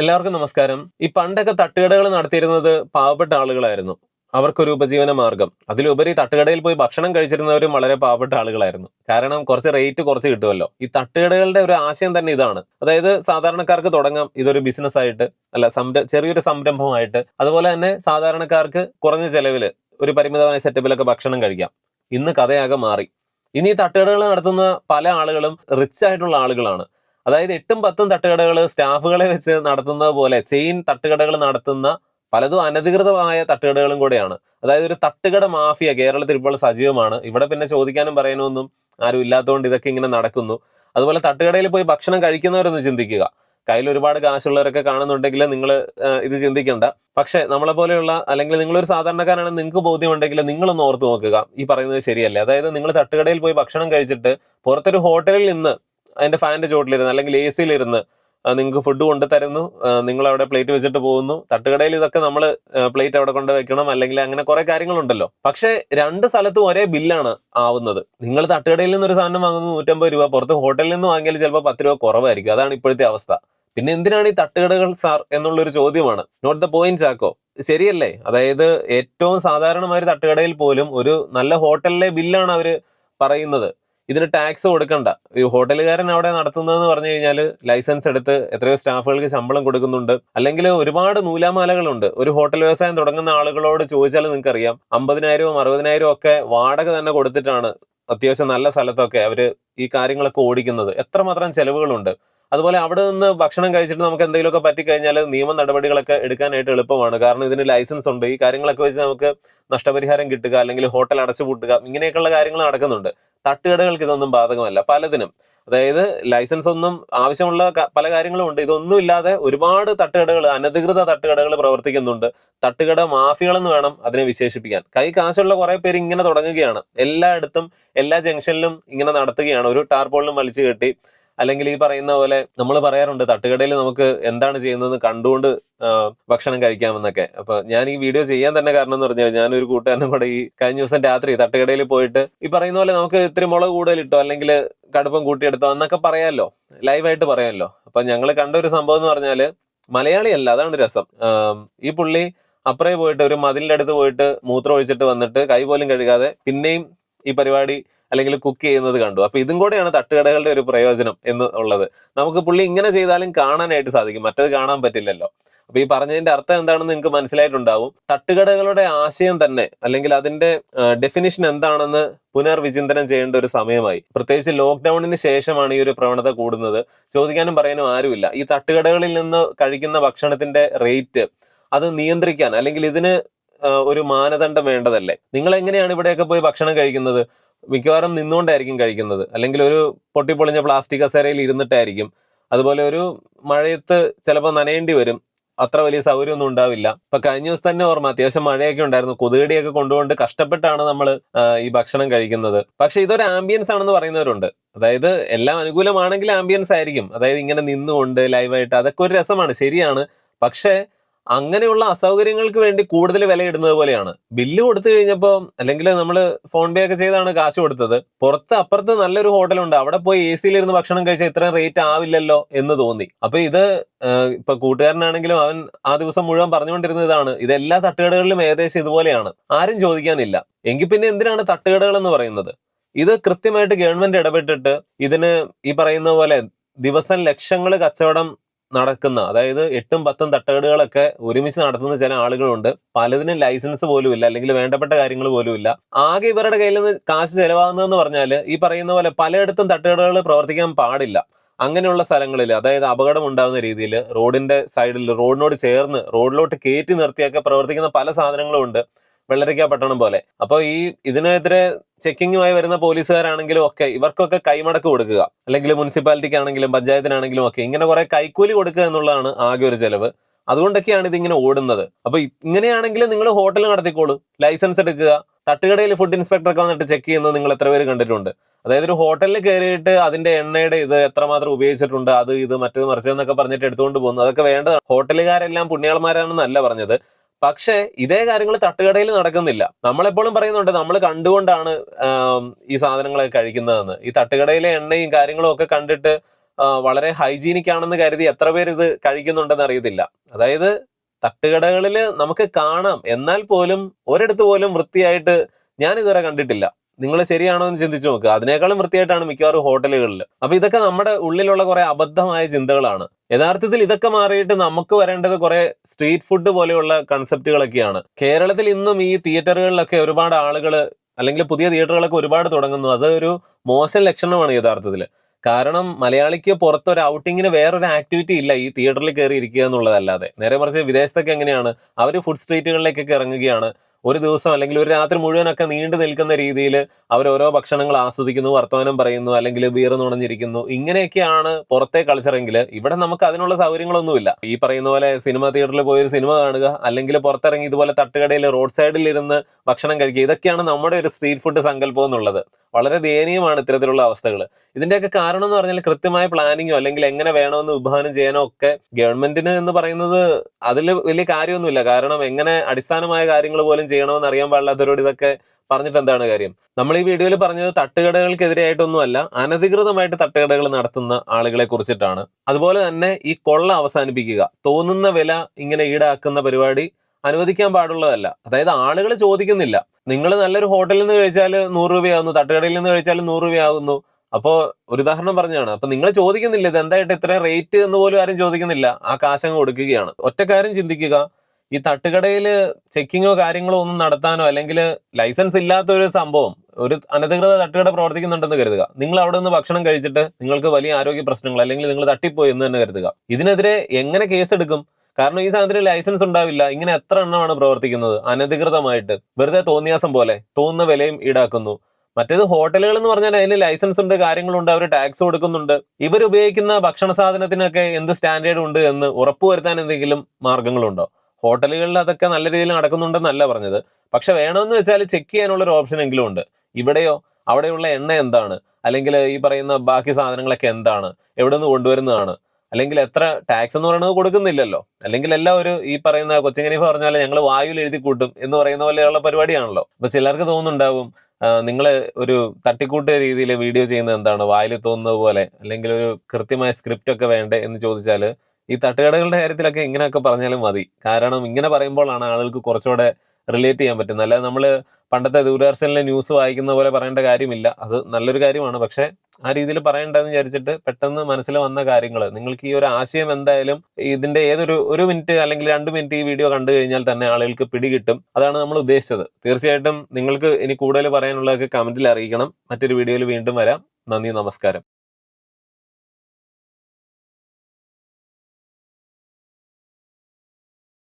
എല്ലാവർക്കും നമസ്കാരം. ഈ പണ്ടൊക്കെ തട്ടുകടകൾ നടത്തിയിരുന്നത് പാവപ്പെട്ട ആളുകളായിരുന്നു. അവർക്കൊരു ഉപജീവന മാർഗം. അതിലുപരി തട്ടുകടയിൽ പോയി ഭക്ഷണം കഴിച്ചിരുന്നവരും വളരെ പാവപ്പെട്ട ആളുകളായിരുന്നു. കാരണം കുറച്ച് റേറ്റ് കുറച്ച് കിട്ടുമല്ലോ. ഈ തട്ടുകടകളുടെ ഒരു ആശയം തന്നെ ഇതാണ്. അതായത് സാധാരണക്കാർക്ക് തുടങ്ങാം ഇതൊരു ബിസിനസ് ആയിട്ട് അല്ല സംര ചെറിയൊരു സംരംഭമായിട്ട്. അതുപോലെ തന്നെ സാധാരണക്കാർക്ക് കുറഞ്ഞ ചെലവിൽ ഒരു പരിമിതമായ സെറ്റപ്പിലൊക്കെ ഭക്ഷണം കഴിക്കാം. ഇന്ന് കഥയാകെ മാറി. ഇനി ഈ തട്ടുകടകൾ നടത്തുന്ന പല ആളുകളും റിച്ച് ആയിട്ടുള്ള ആളുകളാണ്. അതായത് എട്ടും പത്തും തട്ടുകടകൾ സ്റ്റാഫുകളെ വെച്ച് നടത്തുന്നത് പോലെ ചെയിൻ തട്ടുകടകൾ നടത്തുന്ന പലതും അനധികൃതമായ തട്ടുകടകളും കൂടെയാണ്. അതായത് ഒരു തട്ടുകട മാഫിയ കേരളത്തിൽ ഇപ്പോൾ സജീവമാണ്. ഇവിടെ പിന്നെ ചോദിക്കാനും പറയാനൊന്നും ആരും ഇല്ലാത്തതുകൊണ്ട് ഇതൊക്കെ ഇങ്ങനെ നടക്കുന്നു. അതുപോലെ തട്ടുകടയിൽ പോയി ഭക്ഷണം കഴിക്കുന്നവരൊന്ന് ചിന്തിക്കുക. കയ്യിൽ ഒരുപാട് കാശുള്ളവരൊക്കെ കാണുന്നുണ്ടെങ്കിൽ നിങ്ങൾ ഇത് ചിന്തിക്കേണ്ട. പക്ഷേ നമ്മളെ പോലെയുള്ള അല്ലെങ്കിൽ നിങ്ങളൊരു സാധാരണക്കാരാണ് നിങ്ങൾക്ക് ബോധ്യമുണ്ടെങ്കിൽ നിങ്ങളൊന്ന് ഓർത്ത് നോക്കുക. ഈ പറയുന്നത് ശരിയല്ലേ? അതായത് നിങ്ങൾ തട്ടുകടയിൽ പോയി ഭക്ഷണം കഴിച്ചിട്ട് പുറത്തൊരു ഹോട്ടലിൽ നിന്ന് അതിന്റെ ഫാനിന്റെ ചോട്ടിലിരുന്ന് അല്ലെങ്കിൽ എ സിയിലിരുന്ന് നിങ്ങൾക്ക് ഫുഡ് കൊണ്ട് തരുന്നു നിങ്ങൾ അവിടെ പ്ലേറ്റ് വെച്ചിട്ട് പോകുന്നു. തട്ടുകടയിൽ ഇതൊക്കെ നമ്മൾ പ്ലേറ്റ് അവിടെ കൊണ്ട് വെക്കണം. അല്ലെങ്കിൽ അങ്ങനെ കുറെ കാര്യങ്ങളുണ്ടല്ലോ. പക്ഷേ രണ്ട് സ്ഥലത്തും ഒരേ ബില്ലാണ് ആവുന്നത്. നിങ്ങൾ തട്ടുകടയിൽ നിന്ന് ഒരു സാധനം വാങ്ങുന്നു നൂറ്റമ്പത് രൂപ. പുറത്ത് ഹോട്ടലിൽ നിന്ന് വാങ്ങിയാൽ ചിലപ്പോൾ പത്ത് രൂപ കുറവായിരിക്കും. അതാണ് ഇപ്പോഴത്തെ അവസ്ഥ. പിന്നെ എന്തിനാണ് ഈ തട്ടുകടകൾ സാർ എന്നുള്ളൊരു ചോദ്യമാണ്. Not the point Chacko. ശരിയല്ലേ? അതായത് ഏറ്റവും സാധാരണമായ തട്ടുകടയിൽ പോലും ഒരു നല്ല ഹോട്ടലിലെ ബില്ലാണ് അവർ പറയുന്നത്. ഇതിന് ടാക്സ് കൊടുക്കണ്ട. ഈ ഹോട്ടലുകാരൻ അവിടെ നടത്തുന്നതെന്ന് പറഞ്ഞു കഴിഞ്ഞാൽ ലൈസൻസ് എടുത്ത് എത്രയോ സ്റ്റാഫുകൾക്ക് ശമ്പളം കൊടുക്കുന്നുണ്ട്. അല്ലെങ്കിൽ ഒരുപാട് നൂലാമാലകളുണ്ട്. ഒരു ഹോട്ടൽ വ്യവസായം തുടങ്ങുന്ന ആളുകളോട് ചോദിച്ചാൽ നിങ്ങൾക്കറിയാം അമ്പതിനായിരവും അറുപതിനായിരവും ഒക്കെ വാടക തന്നെ കൊടുത്തിട്ടാണ് അത്യാവശ്യം നല്ല സ്ഥലത്തൊക്കെ അവർ ഈ കാര്യങ്ങളൊക്കെ ഓടിക്കുന്നത്. എത്രമാത്രം ചെലവുകളുണ്ട്. അതുപോലെ അവിടെ നിന്ന് ഭക്ഷണം കഴിച്ചിട്ട് നമുക്ക് എന്തെങ്കിലുമൊക്കെ പറ്റിക്കഴിഞ്ഞാൽ നിയമ നടപടികളൊക്കെ എടുക്കാനായിട്ട് എളുപ്പമാണ്. കാരണം ഇതിന് ലൈസൻസ് ഉണ്ട്. ഈ കാര്യങ്ങളൊക്കെ വെച്ച് നമുക്ക് നഷ്ടപരിഹാരം കിട്ടുക അല്ലെങ്കിൽ ഹോട്ടൽ അടച്ചുപൂട്ടുക ഇങ്ങനെയൊക്കെയുള്ള കാര്യങ്ങൾ നടക്കുന്നുണ്ട്. തട്ടുകടകൾക്ക് ഇതൊന്നും ബാധകമല്ല. പലതിനും. അതായത് ലൈസൻസ് ഒന്നും ആവശ്യമുള്ള പല കാര്യങ്ങളും ഉണ്ട്. ഇതൊന്നും ഇല്ലാതെ ഒരുപാട് തട്ടുകടകൾ അനധികൃത തട്ടുകടകൾ പ്രവർത്തിക്കുന്നുണ്ട്. തട്ടുകട മാഫികളെന്ന് വേണം അതിനെ വിശേഷിപ്പിക്കാൻ. കൈ കാശുള്ള കുറെ പേര് ഇങ്ങനെ തുടങ്ങുകയാണ്. എല്ലായിടത്തും എല്ലാ ജംഗ്ഷനിലും ഇങ്ങനെ നടത്തുകയാണ്. ഒരു ടാർപോളിനും വലിച്ചു കെട്ടി അല്ലെങ്കിൽ ഈ പറയുന്ന പോലെ നമ്മൾ പറയാറുണ്ട് തട്ടുകടയിൽ നമുക്ക് എന്താണ് ചെയ്യുന്നത് കണ്ടുകൊണ്ട് ഭക്ഷണം കഴിക്കാമെന്നൊക്കെ. അപ്പൊ ഞാൻ ഈ വീഡിയോ ചെയ്യാൻ തന്നെ കാരണം എന്ന് പറഞ്ഞാൽ ഞാൻ ഒരു കൂട്ടുകാരനും കൂടെ ഈ കഴിഞ്ഞ ദിവസം രാത്രി തട്ടുകടയിൽ പോയിട്ട് ഈ പറയുന്ന പോലെ നമുക്ക് ഇത്തിരി മുളക് കൂടുതൽ ഇട്ടോ അല്ലെങ്കിൽ കടുപ്പം കൂട്ടിയെടുത്തോ എന്നൊക്കെ പറയാമല്ലോ. ലൈവായിട്ട് പറയാമല്ലോ. അപ്പൊ ഞങ്ങൾ കണ്ട ഒരു സംഭവം എന്ന് പറഞ്ഞാൽ മലയാളിയല്ല അതാണ് രസം. ഈ പുള്ളി അപ്പുറേ പോയിട്ട് ഒരു മതിലിന്റെ അടുത്ത് പോയിട്ട് മൂത്രം ഒഴിച്ചിട്ട് വന്നിട്ട് കൈ പോലും കഴുകാതെ പിന്നെയും ഈ പരിപാടി അല്ലെങ്കിൽ കുക്ക് ചെയ്യുന്നത് കണ്ടു. അപ്പൊ ഇതും കൂടെയാണ് തട്ടുകടകളുടെ ഒരു പ്രയോജനം എന്ന് ഉള്ളത്. നമുക്ക് പുള്ളി ഇങ്ങനെ ചെയ്താലും കാണാനായിട്ട് സാധിക്കും. മറ്റത് കാണാൻ പറ്റില്ലല്ലോ. അപ്പൊ ഈ പറഞ്ഞതിന്റെ അർത്ഥം എന്താണെന്ന് നിങ്ങൾക്ക് മനസ്സിലായിട്ടുണ്ടാവും. തട്ടുകടകളുടെ ആശയം തന്നെ അല്ലെങ്കിൽ അതിന്റെ ഡെഫിനിഷൻ എന്താണെന്ന് പുനർവിചിന്തനം ചെയ്യേണ്ട ഒരു സമയമായി. പ്രത്യേകിച്ച് ലോക്ക്ഡൌണിന് ശേഷമാണ് ഈ ഒരു പ്രവണത കൂടുന്നത്. ചോദിക്കാനും പറയാനും ആരുമില്ല. ഈ തട്ടുകടകളിൽ നിന്ന് കഴിക്കുന്ന ഭക്ഷണത്തിന്റെ റേറ്റ് അത് നിയന്ത്രിക്കാൻ അല്ലെങ്കിൽ ഇതിന് ഒരു മാനദണ്ഡം വേണ്ടതല്ലേ? നിങ്ങൾ എങ്ങനെയാണ് ഇവിടെയൊക്കെ പോയി ഭക്ഷണം കഴിക്കുന്നത്? മിക്കവാറും നിന്നുകൊണ്ടായിരിക്കും കഴിക്കുന്നത്. അല്ലെങ്കിൽ ഒരു പൊട്ടിപ്പൊളിഞ്ഞ പ്ലാസ്റ്റിക് കസേരയിൽ ഇരുന്നിട്ടായിരിക്കും. അതുപോലെ ഒരു മഴയത്ത് ചിലപ്പോൾ നനയേണ്ടി വരും. അത്ര വലിയ സൗകര്യമൊന്നും ഉണ്ടാവില്ല. ഇപ്പൊ കഴിഞ്ഞ ദിവസം തന്നെ ഓർമ്മ അത്യാവശ്യം മഴയൊക്കെ ഉണ്ടായിരുന്നു. കൊതുകടിയൊക്കെ കൊണ്ടുകൊണ്ട് കഷ്ടപ്പെട്ടാണ് നമ്മൾ ഈ ഭക്ഷണം കഴിക്കുന്നത്. പക്ഷെ ഇതൊരു ആംബിയൻസ് ആണെന്ന് പറയുന്നവരുണ്ട്. അതായത് എല്ലാം അനുകൂലമാണെങ്കിൽ ആംബിയൻസ് ആയിരിക്കും. അതായത് ഇങ്ങനെ നിന്നുകൊണ്ട് ലൈവായിട്ട് അതൊക്കെ ഒരു രസമാണ്. ശരിയാണ്. പക്ഷേ അങ്ങനെയുള്ള അസൗകര്യങ്ങൾക്ക് വേണ്ടി കൂടുതൽ വിലയിടുന്നത് പോലെയാണ്. ബില്ല് കൊടുത്തു കഴിഞ്ഞപ്പോൾ അല്ലെങ്കിൽ നമ്മൾ ഫോൺ പേ ഒക്കെ ചെയ്താണ് കാശ് കൊടുത്തത്. പുറത്ത് അപ്പുറത്ത് നല്ലൊരു ഹോട്ടലുണ്ട്. അവിടെ പോയി എ സിയിലിരുന്ന് ഭക്ഷണം കഴിച്ചാൽ ഇത്രയും റേറ്റ് ആവില്ലല്ലോ എന്ന് തോന്നി. അപ്പൊ ഇത് ഇപ്പൊ കൂട്ടുകാരനാണെങ്കിലും അവൻ ആ ദിവസം മുഴുവൻ പറഞ്ഞുകൊണ്ടിരുന്ന ഇതാണ്. ഇത് എല്ലാ തട്ടുകടകളിലും ഏകദേശം ഇതുപോലെയാണ്. ആരും ചോദിക്കാനില്ല. എങ്കിൽ പിന്നെ എന്തിനാണ് തട്ടുകടകൾ എന്ന് പറയുന്നത്? ഇത് കൃത്യമായിട്ട് ഗവൺമെന്റ് ഇടപെട്ടിട്ട് ഇതിന് ഈ പറയുന്ന പോലെ ദിവസം ലക്ഷങ്ങൾ കച്ചവടം നടക്കുന്ന അതായത് എട്ടും പത്തും തട്ടുകടകളൊക്കെ ഒരുമിച്ച് നടത്തുന്ന ചില ആളുകളുണ്ട്. പലതിനും ലൈസൻസ് പോലും ഇല്ല അല്ലെങ്കിൽ വേണ്ടപ്പെട്ട കാര്യങ്ങൾ പോലും ഇല്ല ആകെ ഇവരുടെ കയ്യിൽ നിന്ന് കാശ് ചെലവാകുന്നതെന്ന് പറഞ്ഞാൽ ഈ പറയുന്ന പോലെ പലയിടത്തും തട്ടുകടകൾ പ്രവർത്തിക്കാൻ പാടില്ല. അങ്ങനെയുള്ള സ്ഥലങ്ങളിൽ അതായത് അപകടം ഉണ്ടാകുന്ന രീതിയിൽ റോഡിന്റെ സൈഡിൽ റോഡിനോട് ചേർന്ന് റോഡിലോട്ട് കയറ്റി നിർത്തിയൊക്കെ പ്രവർത്തിക്കുന്ന പല സാധനങ്ങളും ഉണ്ട്. വെള്ളരിക്ക പട്ടണം പോലെ. അപ്പോൾ ഈ ഇതിനെതിരെ ചെക്കിങ്ങുമായി വരുന്ന പോലീസുകാരാണെങ്കിലും ഒക്കെ ഇവർക്കൊക്കെ കൈമടക്ക് കൊടുക്കുക. അല്ലെങ്കിൽ മുനിസിപ്പാലിറ്റിക്ക് ആണെങ്കിലും പഞ്ചായത്തിനാണെങ്കിലും ഒക്കെ ഇങ്ങനെ കുറെ കൈക്കൂലി കൊടുക്കുക എന്നുള്ളതാണ് ആകെ ഒരു ചെലവ്. അതുകൊണ്ടൊക്കെയാണ് ഇതിങ്ങനെ ഓടുന്നത്. അപ്പൊ ഇങ്ങനെയാണെങ്കിൽ നിങ്ങൾ ഹോട്ടൽ നടത്തിക്കോളൂ. ലൈസൻസ് എടുക്കുക. തട്ടുകടയിൽ ഫുഡ് ഇൻസ്പെക്ടർ ഒക്കെ വന്നിട്ട് ചെക്ക് ചെയ്യുന്നത് നിങ്ങൾ എത്ര പേര് കണ്ടിട്ടുണ്ട്. അതായത് ഒരു ഹോട്ടലിൽ കയറിയിട്ട് അതിന്റെ എണ്ണയുടെ ഇത് എത്രമാത്രം ഉപയോഗിച്ചിട്ടുണ്ട് അത് ഇത് മറ്റേത് മറിച്ചതെന്നൊക്കെ പറഞ്ഞിട്ട് എടുത്തുകൊണ്ട് പോകുന്നു അതൊക്കെ വേണ്ടതാണ്. ഹോട്ടലുകാരെല്ലാം പുണ്യാളന്മാരാണെന്നല്ല പറഞ്ഞത്. പക്ഷേ ഇതേ കാര്യങ്ങൾ തട്ടുകടയിൽ നടക്കുന്നില്ല. നമ്മളെപ്പോഴും പറയുന്നുണ്ട് നമ്മൾ കണ്ടുകൊണ്ടാണ് ഈ സാധനങ്ങളൊക്കെ കഴിക്കുന്നതെന്ന്. ഈ തട്ടുകടയിലെ എണ്ണയും കാര്യങ്ങളും ഒക്കെ കണ്ടിട്ട് വളരെ ഹൈജീനിക് ആണെന്ന് കരുതി എത്ര പേര് ഇത് കഴിക്കുന്നുണ്ടെന്ന് അറിയത്തില്ല. അതായത് തട്ടുകടകളിൽ നമുക്ക് കാണാം. എന്നാൽ പോലും ഒരിടത്ത് പോലും വൃത്തിയായിട്ട് ഞാൻ ഇതുവരെ കണ്ടിട്ടില്ല. നിങ്ങൾ ശരിയാണോ എന്ന് ചിന്തിച്ചു നോക്കുക അതിനേക്കാളും വൃത്തിയായിട്ടാണ് മിക്കവാറും ഹോട്ടലുകളിൽ അപ്പൊ ഇതൊക്കെ നമ്മുടെ ഉള്ളിലുള്ള കുറെ അബദ്ധമായ ചിന്തകളാണ്. യഥാർത്ഥത്തിൽ ഇതൊക്കെ മാറിയിട്ട് നമുക്ക് വരേണ്ടത് കുറെ സ്ട്രീറ്റ് ഫുഡ് പോലെയുള്ള കൺസെപ്റ്റുകളൊക്കെയാണ്. കേരളത്തിൽ ഇന്നും ഈ തിയേറ്ററുകളിലൊക്കെ ഒരുപാട് ആളുകൾ അല്ലെങ്കിൽ പുതിയ തിയേറ്ററുകളൊക്കെ ഒരുപാട് തുടങ്ങുന്നു. അത് ഒരു മോശം ലക്ഷണമാണ് യഥാർത്ഥത്തിൽ കാരണം മലയാളിക്ക് പുറത്തൊരു ഔട്ടിങ്ങിന് വേറൊരു ആക്ടിവിറ്റി ഇല്ല ഈ തിയേറ്ററിൽ കയറി ഇരിക്കുക എന്നുള്ളതല്ലാതെ. നേരെ മറിച്ച് വിദേശത്തൊക്കെ എങ്ങനെയാണ്? അവർ ഫുഡ് സ്ട്രീറ്റുകളിലേക്കൊക്കെ ഇറങ്ങുകയാണ്. ഒരു ദിവസം അല്ലെങ്കിൽ ഒരു രാത്രി മുഴുവനൊക്കെ നീണ്ടു നിൽക്കുന്ന രീതിയിൽ ഓരോ ഭക്ഷണങ്ങൾ ആസ്വദിക്കുന്നു വർത്തമാനം പറയുന്നു അല്ലെങ്കിൽ ബിയർ നുണഞ്ഞിരിക്കുന്നു. ഇങ്ങനെയൊക്കെയാണ് പുറത്തെ കൾച്ചറെങ്കിൽ ഇവിടെ നമുക്ക് അതിനുള്ള സൗകര്യങ്ങളൊന്നുമില്ല. ഈ പറയുന്ന പോലെ സിനിമ തിയേറ്ററിൽ പോയി ഒരു സിനിമ കാണുക അല്ലെങ്കിൽ പുറത്തിറങ്ങി ഇതുപോലെ തട്ടുകടയിൽ റോഡ് സൈഡിൽ ഇരുന്ന് ഭക്ഷണം കഴിക്കുക ഇതൊക്കെയാണ് നമ്മുടെ ഒരു സ്ട്രീറ്റ് ഫുഡ് സങ്കല്പം എന്നുള്ളത്. വളരെ ദയനീയമാണ് ഇത്തരത്തിലുള്ള അവസ്ഥകൾ. ഇതിന്റെയൊക്കെ കാരണം എന്ന് പറഞ്ഞാൽ കൃത്യമായ പ്ലാനിങ്ങോ അല്ലെങ്കിൽ എങ്ങനെ വേണമെന്ന് വിഭാവനം ചെയ്യാനോ ഒക്കെ ഗവൺമെന്റിന് എന്ന് പറയുന്നത് അതിൽ വലിയ കാര്യമൊന്നുമില്ല. കാരണം എങ്ങനെ അടിസ്ഥാനമായ കാര്യങ്ങൾ പോലും ചെയ്യണമെന്ന് അറിയാൻ പാടില്ലാത്തവരോട് ഇതൊക്കെ പറഞ്ഞിട്ട് എന്താണ് കാര്യം? നമ്മൾ ഈ വീഡിയോയിൽ പറഞ്ഞത് തട്ടുകടകൾക്കെതിരെയായിട്ടൊന്നുമല്ല അനധികൃതമായിട്ട് തട്ടുകടകൾ നടത്തുന്ന ആളുകളെ കുറിച്ചിട്ടാണ്. അതുപോലെ തന്നെ ഈ കൊള്ള അവസാനിപ്പിക്കുക തോന്നുന്ന വില ഇങ്ങനെ ഈടാക്കുന്ന പരിപാടി അനുവദിക്കാൻ പാടുള്ളതല്ല. അതായത് ആളുകൾ ചോദിക്കുന്നില്ല. നിങ്ങൾ നല്ലൊരു ഹോട്ടലിൽ നിന്ന് കഴിച്ചാൽ നൂറ് രൂപയാകുന്നു തട്ടുകടയിൽ നിന്ന് കഴിച്ചാൽ നൂറ് രൂപയാകുന്നു. അപ്പോൾ ഒരു ഉദാഹരണം പറഞ്ഞാണ് അപ്പൊ നിങ്ങൾ ചോദിക്കുന്നില്ല ഇത് എന്തായിട്ട് ഇത്രയും റേറ്റ് എന്ന് പോലും ആരും ചോദിക്കുന്നില്ല. ആ കാശങ്ങ് കൊടുക്കുകയാണ്. ഒറ്റക്കാരും ചിന്തിക്കുക ഈ തട്ടുകടയിൽ ചെക്കിങ്ങോ കാര്യങ്ങളോ ഒന്നും നടത്താനോ അല്ലെങ്കിൽ ലൈസൻസ് ഇല്ലാത്ത ഒരു സംഭവം ഒരു അനധികൃത തട്ടുകട പ്രവർത്തിക്കുന്നുണ്ടെന്ന് കരുതുക. നിങ്ങൾ അവിടെ നിന്ന് ഭക്ഷണം കഴിച്ചിട്ട് നിങ്ങൾക്ക് വലിയ ആരോഗ്യ പ്രശ്നങ്ങൾ അല്ലെങ്കിൽ നിങ്ങൾ തട്ടിപ്പോയി എന്ന് തന്നെ കരുതുക. ഇതിനെതിരെ എങ്ങനെ കേസ് എടുക്കും കാരണം ഈ സാധനത്തിന് ലൈസൻസ് ഉണ്ടാവില്ല. ഇങ്ങനെ എത്ര എണ്ണമാണ് പ്രവർത്തിക്കുന്നത്? അനധികൃതമായിട്ട്. വെറുതെ തോന്നിയാസം പോലെ. തോന്നുന്ന വിലയും ഈടാക്കുന്നു. മറ്റേത് ഹോട്ടലുകൾ എന്ന് പറഞ്ഞാൽ അതിന് ലൈസൻസ് ഉണ്ട് കാര്യങ്ങളുണ്ട് അവർ ടാക്സ് കൊടുക്കുന്നുണ്ട്. ഇവർ ഉപയോഗിക്കുന്ന ഭക്ഷണ സാധനത്തിനൊക്കെ എന്ത് സ്റ്റാൻഡേർഡ് ഉണ്ട് എന്ന് ഉറപ്പുവരുത്താൻ എന്തെങ്കിലും മാർഗങ്ങളുണ്ടോ? ഹോട്ടലുകളിൽ അതൊക്കെ നല്ല രീതിയിൽ നടക്കുന്നുണ്ടെന്നല്ല പറഞ്ഞത്. പക്ഷെ വേണമെന്ന് വെച്ചാൽ ചെക്ക് ചെയ്യാനുള്ള ഒരു ഓപ്ഷൻ എങ്കിലും ഉണ്ട്. ഇവിടെയോ? അവിടെയുള്ള എണ്ണ എന്താണ്? അല്ലെങ്കിൽ ഈ പറയുന്ന ബാക്കി സാധനങ്ങളൊക്കെ എന്താണ്? എവിടെ നിന്ന് കൊണ്ടുവരുന്നതാണ്? അല്ലെങ്കിൽ എത്ര ടാക്സ് എന്ന് പറയുന്നത് കൊടുക്കുന്നില്ലല്ലോ. അല്ലെങ്കിൽ എല്ലാം ഒരു ഈ പറയുന്ന കൊച്ചിങ്ങനി പറഞ്ഞ പോലെ ഞങ്ങൾ വായുവിൽ എഴുതി കൂട്ടും എന്ന് പറയുന്ന പോലെയുള്ള പരിപാടിയാണല്ലോ. അപ്പൊ ചിലർക്ക് തോന്നുന്നുണ്ടാവും നിങ്ങൾ ഒരു തട്ടിക്കൂട്ട രീതിയിൽ വീഡിയോ ചെയ്യുന്നത് എന്താണ്? വായിൽ തോന്നുന്നത് പോലെ അല്ലെങ്കിൽ ഒരു കൃത്യമായ സ്ക്രിപ്റ്റ് ഒക്കെ വേണ്ടേ എന്ന് ചോദിച്ചാൽ ഈ തട്ടുകടകളുടെ കാര്യത്തിലൊക്കെ ഇങ്ങനെയൊക്കെ പറഞ്ഞാലും മതി. കാരണം ഇങ്ങനെ പറയുമ്പോഴാണ് ആളുകൾക്ക് കുറച്ചുകൂടെ റിലേറ്റ് ചെയ്യാൻ പറ്റുന്നത്. അല്ലാതെ നമ്മൾ പണ്ടത്തെ ദൂരദർശനിലെ ന്യൂസ് വായിക്കുന്ന പോലെ പറയേണ്ട കാര്യമില്ല. അത് നല്ലൊരു കാര്യമാണ്. പക്ഷെ ആ രീതിയിൽ പറയേണ്ടതെന്ന് വിചാരിച്ചിട്ട് പെട്ടെന്ന് മനസ്സിൽ വന്ന കാര്യങ്ങൾ നിങ്ങൾക്ക് ഈ ഒരു ആശയം എന്തായാലും ഇതിന്റെ ഏതൊരു ഒരു മിനിറ്റ് അല്ലെങ്കിൽ രണ്ട് മിനിറ്റ് ഈ വീഡിയോ കണ്ടു കഴിഞ്ഞാൽ തന്നെ ആളുകൾക്ക് പിടികിട്ടും. അതാണ് നമ്മൾ ഉദ്ദേശിച്ചത്. തീർച്ചയായിട്ടും നിങ്ങൾക്ക് ഇനി കൂടുതൽ പറയാനുള്ളതൊക്കെ കമന്റിൽ അറിയിക്കണം. മറ്റൊരു വീഡിയോയിൽ വീണ്ടും വരാം. നന്ദി നമസ്കാരം.